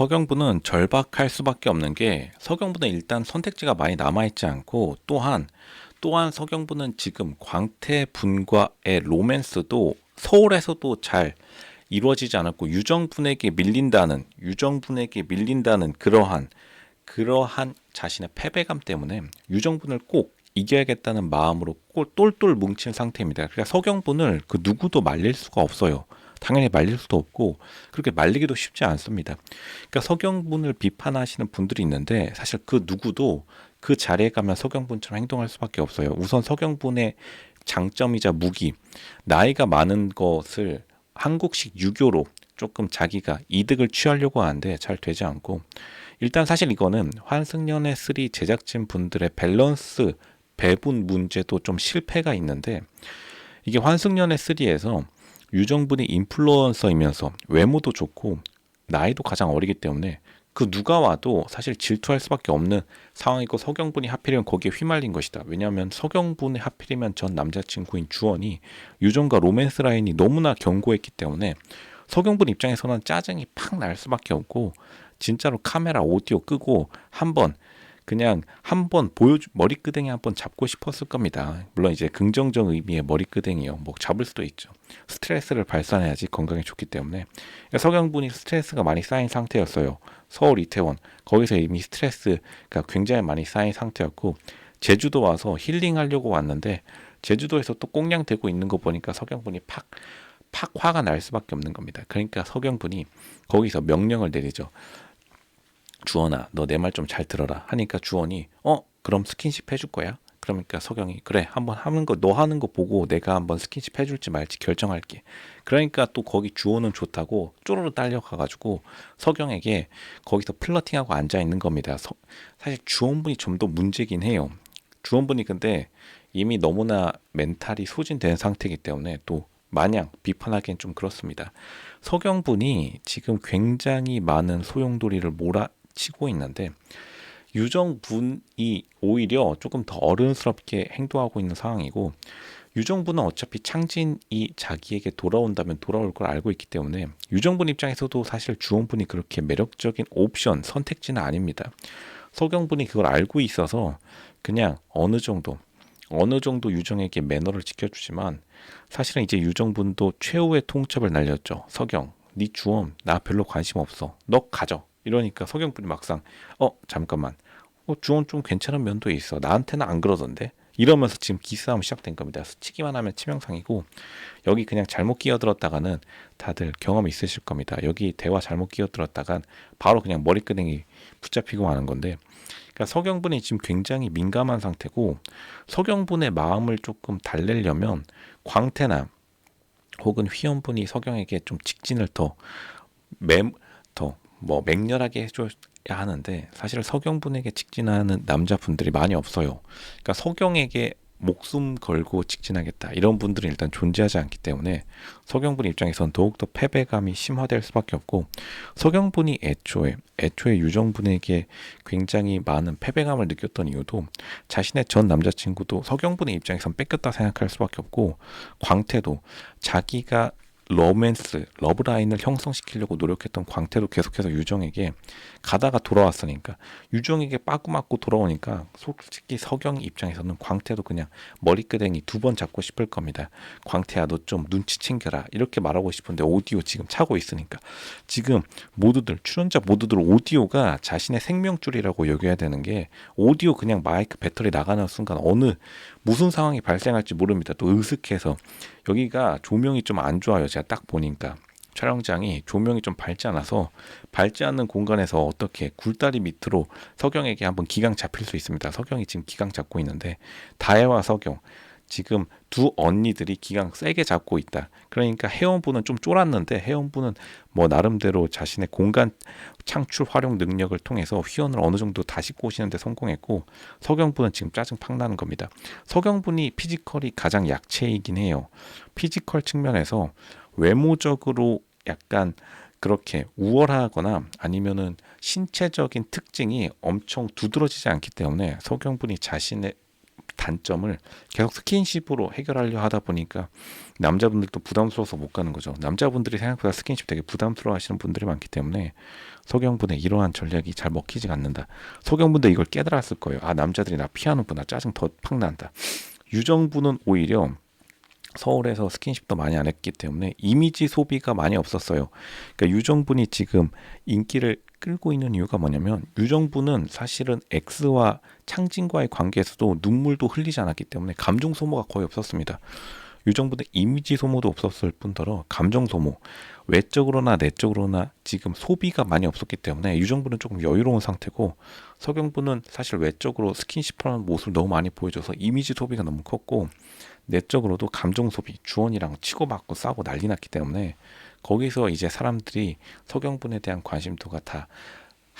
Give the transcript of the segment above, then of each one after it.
서경부는 절박할 수밖에 없는 게 서경부는 일단 선택지가 많이 남아있지 않고 또한 또한 서경부는 지금 광태 분과의 로맨스도 서울에서도 잘 이루어지지 않았고 유정분에게 밀린다는 유정분에게 밀린다는 그러한 그러한 자신의 패배감 때문에 유정분을 꼭 이겨야겠다는 마음으로 꼴 똘똘 뭉친 상태입니다. 그러니까 서경분을 그 누구도 말릴 수가 없어요. 당연히 말릴 수도 없고 그렇게 말리기도 쉽지 않습니다. 그러니까 서경분을 비판하시는 분들이 있는데 사실 그 누구도 그 자리에 가면 서경분처럼 행동할 수밖에 없어요. 우선 서경분의 장점이자 무기 나이가 많은 것을 한국식 유교로 조금 자기가 이득을 취하려고 하는데 잘 되지 않고 일단 사실 이거는 환승연의 쓰리 제작진 분들의 밸런스 배분 문제도 좀 실패가 있는데 이게 환승연의 쓰리에서 유정분이 인플루언서이면서 외모도 좋고 나이도 가장 어리기 때문에 그 누가 와도 사실 질투할 수밖에 없는 상황이고 서경분이 하필이면 거기에 휘말린 것이다. 왜냐하면 서경분이 하필이면 전 남자친구인 주원이 유정과 로맨스 라인이 너무나 견고했기 때문에 서경분 입장에서는 짜증이 팍 날 수밖에 없고 진짜로 카메라 오디오 끄고 한번 그냥 한번 보여주 머리끄댕이 한번 잡고 싶었을 겁니다. 물론 이제 긍정적 의미의 머리끄댕이요. 뭐 잡을 수도 있죠. 스트레스를 발산해야지 건강에 좋기 때문에 그러니까 서경분이 스트레스가 많이 쌓인 상태였어요. 서울 이태원 거기서 이미 스트레스가 굉장히 많이 쌓인 상태였고 제주도 와서 힐링하려고 왔는데 제주도에서 또 꽁냥대고 있는 거 보니까 서경분이 팍 팍 화가 날 수밖에 없는 겁니다. 그러니까 서경분이 거기서 명령을 내리죠. 주원아, 너 내 말 좀 잘 들어라. 하니까 주원이 어, 그럼 스킨십 해줄 거야? 그러니까 서경이 그래 한번 하는 거 너 하는 거 보고 내가 한번 스킨십 해줄지 말지 결정할게. 그러니까 또 거기 주원은 좋다고 쪼르르 딸려가가지고 서경에게 거기서 플러팅하고 앉아 있는 겁니다. 서, 사실 주원분이 좀 더 문제긴 해요. 주원분이 근데 이미 너무나 멘탈이 소진된 상태이기 때문에 또 마냥 비판하기엔 좀 그렇습니다. 서경분이 지금 굉장히 많은 소용돌이를 몰아 치고 있는데 유정분이 오히려 조금 더 어른스럽게 행동하고 있는 상황이고 유정분은 어차피 창진이 자기에게 돌아온다면 돌아올 걸 알고 있기 때문에 유정분 입장에서도 사실 주원분이 그렇게 매력적인 옵션 선택지는 아닙니다. 서경분이 그걸 알고 있어서 그냥 어느 정도 어느 정도 유정에게 매너를 지켜주지만 사실은 이제 유정분도 최후의 통첩을 날렸죠. 서경, 네 주원 나 별로 관심 없어. 너 가져. 이러니까 서경분이 막상 어 잠깐만 어, 주원 좀 괜찮은 면도 있어. 나한테는 안 그러던데. 이러면서 지금 기싸움 시작된 겁니다. 스치기만 하면 치명상이고 여기 그냥 잘못 끼어들었다가는 다들 경험이 있으실 겁니다. 여기 대화 잘못 끼어들었다간 바로 그냥 머리끄댕이 붙잡히고 마는 건데 그러니까 서경분이 지금 굉장히 민감한 상태고 서경분의 마음을 조금 달래려면 광태나 혹은 휘연분이 서경에게 좀 직진을 더 매 더 뭐 맹렬하게 해줘야 하는데 사실 서경분에게 직진하는 남자분들이 많이 없어요. 그러니까 서경에게 목숨 걸고 직진하겠다 이런 분들은 일단 존재하지 않기 때문에 서경분 입장에선 더욱더 패배감이 심화될 수밖에 없고 서경분이 애초에 애초에 유정분에게 굉장히 많은 패배감을 느꼈던 이유도 자신의 전 남자친구도 서경분의 입장에선 뺏겼다 생각할 수밖에 없고 광태도 자기가 로맨스, 러브라인을 형성시키려고 노력했던 광태도 계속해서 유정에게 가다가 돌아왔으니까 유정에게 빠꾸 맞고 돌아오니까 솔직히 서경 입장에서는 광태도 그냥 머리끄댕이 두 번 잡고 싶을 겁니다. 광태야 너 좀 눈치 챙겨라 이렇게 말하고 싶은데 오디오 지금 차고 있으니까 지금 모두들 출연자 모두들 오디오가 자신의 생명줄이라고 여겨야 되는 게 오디오 그냥 마이크 배터리 나가는 순간 어느 무슨 상황이 발생할지 모릅니다. 또 으슥해서 여기가 조명이 좀 안 좋아요. 제가 딱 보니까 촬영장이 조명이 좀 밝지 않아서 밝지 않는 공간에서 어떻게 굴다리 밑으로 석영에게 한번 기강 잡힐 수 있습니다. 석영이 지금 기강 잡고 있는데 다혜와 석영 지금 두 언니들이 기강 세게 잡고 있다. 그러니까 해원부는 좀 쫄았는데 해원부는 뭐 나름대로 자신의 공간 창출 활용 능력을 통해서 휘원을 어느 정도 다시 꼬시는데 성공했고 서경부는 지금 짜증 팍 나는 겁니다. 서경분이 피지컬이 가장 약체이긴 해요. 피지컬 측면에서 외모적으로 약간 그렇게 우월하거나 아니면은 신체적인 특징이 엄청 두드러지지 않기 때문에 서경분이 자신의 단점을 계속 스킨십으로 해결하려 하다 보니까 남자분들도 부담스러워서 못 가는 거죠. 남자분들이 생각보다 스킨십 되게 부담스러워 하시는 분들이 많기 때문에 석영분의 이러한 전략이 잘 먹히지 않는다. 석영분들 이걸 깨달았을 거예요. 아, 남자들이 나 피하는구나. 짜증 더 팍 난다. 유정부는 오히려 서울에서 스킨십도 많이 안 했기 때문에 이미지 소비가 많이 없었어요. 그러니까 유정분이 지금 인기를 끌고 있는 이유가 뭐냐면 유정분은 사실은 X와 창진과의 관계에서도 눈물도 흘리지 않았기 때문에 감정 소모가 거의 없었습니다. 유정분의 이미지 소모도 없었을 뿐더러 감정 소모, 외적으로나 내적으로나 지금 소비가 많이 없었기 때문에 유정분은 조금 여유로운 상태고 서경분은 사실 외적으로 스킨십하는 모습을 너무 많이 보여줘서 이미지 소비가 너무 컸고 내적으로도 감정 소비, 주원이랑 치고받고 싸고 난리 났기 때문에 거기서 이제 사람들이 서경분에 대한 관심도가 다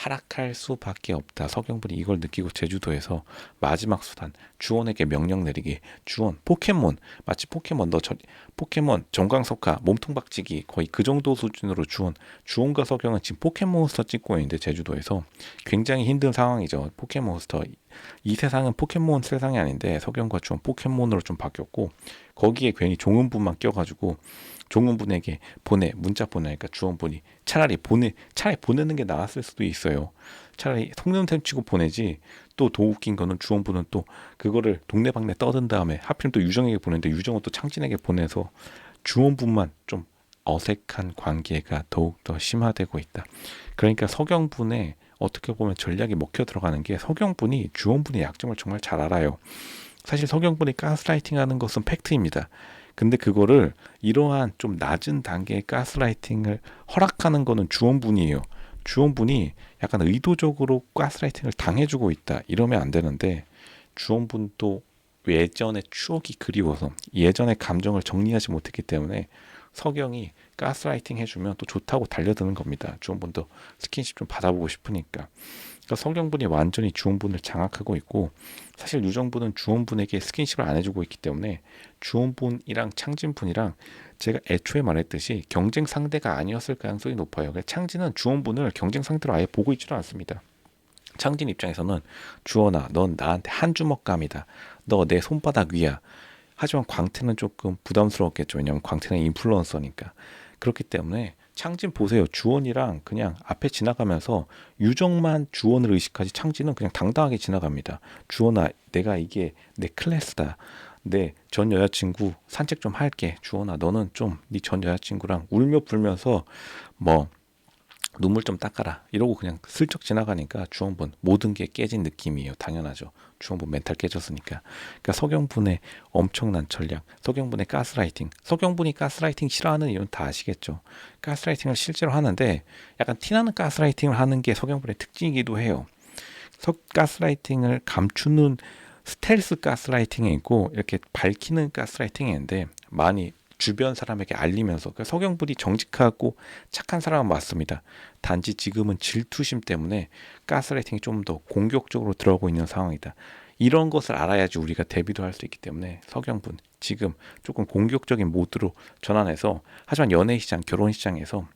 하락할 수밖에 없다. 서경분이 이걸 느끼고 제주도에서 마지막 수단 주원에게 명령 내리기. 주원 포켓몬 마치 포켓몬 너 저, 포켓몬 정광석화 몸통 박치기 거의 그 정도 수준으로 주원 주원과 서경은 지금 포켓몬스터 찍고 있는데 제주도에서 굉장히 힘든 상황이죠. 포켓몬스터 이 세상은 포켓몬 세상이 아닌데 서경과 주원 포켓몬으로 좀 바뀌었고 거기에 괜히 종은분만 껴가지고 종은분에게 보내 문자 보내니까 주원분이 차라리 보내 차라리 보내는 게 나았을 수도 있어요. 차라리 속는셈 치고 보내지 또 더 웃긴 거는 주원분은 또 그거를 동네방네 떠든 다음에 하필 또 유정에게 보냈는데 유정은 또 창진에게 보내서 주원분만 좀 어색한 관계가 더욱더 심화되고 있다. 그러니까 서경분의 어떻게 보면 전략이 먹혀 들어가는 게 서경분이 주원분의 약점을 정말 잘 알아요. 사실 서경분이 가스라이팅 하는 것은 팩트입니다. 근데 그거를 이러한 좀 낮은 단계의 가스라이팅을 허락하는 거는 주원분이에요. 주원분이 약간 의도적으로 가스라이팅을 당해주고 있다. 이러면 안 되는데 주원분도 예전의 추억이 그리워서 예전의 감정을 정리하지 못했기 때문에 서경이 가스라이팅 해주면 또 좋다고 달려드는 겁니다. 주원분 도 스킨십 좀 받아보고 싶으니까. 그러니까 서경분이 완전히 주원분을 장악하고 있고 사실 유정분은 주원분에게 스킨십을 안 해주고 있기 때문에 주원분이랑 창진분이랑 제가 애초에 말했듯이 경쟁 상대가 아니었을 가능성이 높아요. 그러니까 창진은 주원분을 경쟁 상대로 아예 보고 있지는 않습니다. 창진 입장에서는 주원아, 넌 나한테 한 주먹감이다. 너 내 손바닥 위야. 하지만 광태는 조금 부담스러웠겠죠. 왜냐면 광태는 인플루언서니까. 그렇기 때문에 창진 보세요. 주원이랑 그냥 앞에 지나가면서 유정만 주원을 의식하지 창진은 그냥 당당하게 지나갑니다. 주원아, 내가 이게 내 클래스다. 내 전 여자친구 산책 좀 할게. 주원아, 너는 좀 네 전 여자친구랑 울며 불면서 뭐 눈물 좀 닦아라. 이러고 그냥 슬쩍 지나가니까 주원분 모든 게 깨진 느낌이에요. 당연하죠. 주원분 멘탈 깨졌으니까. 그러니까 서경분의 엄청난 전략 서경분의 가스라이팅 서경분이 가스라이팅 싫어하는 이유는 다 아시겠죠. 가스라이팅을 실제로 하는데 약간 티나는 가스라이팅을 하는 게 서경분의 특징이기도 해요. 서 가스라이팅을 감추는 스텔스 가스라이팅이 있고 이렇게 밝히는 가스라이팅이 있는데 많이 주변 사람에게 알리면서 그 서경분이 정직하고 착한 사람은 맞습니다. 단지 지금은 질투심 때문에 가스라이팅이 좀 더 공격적으로 들어오고 있는 상황이다. 이런 것을 알아야지 우리가 대비도 할 수 있기 때문에 서경분 지금 조금 공격적인 모드로 전환해서 하지만 연애 시장, 결혼 시장에서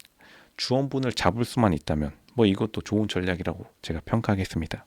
주원분을 잡을 수만 있다면 뭐 이것도 좋은 전략이라고 제가 평가하겠습니다.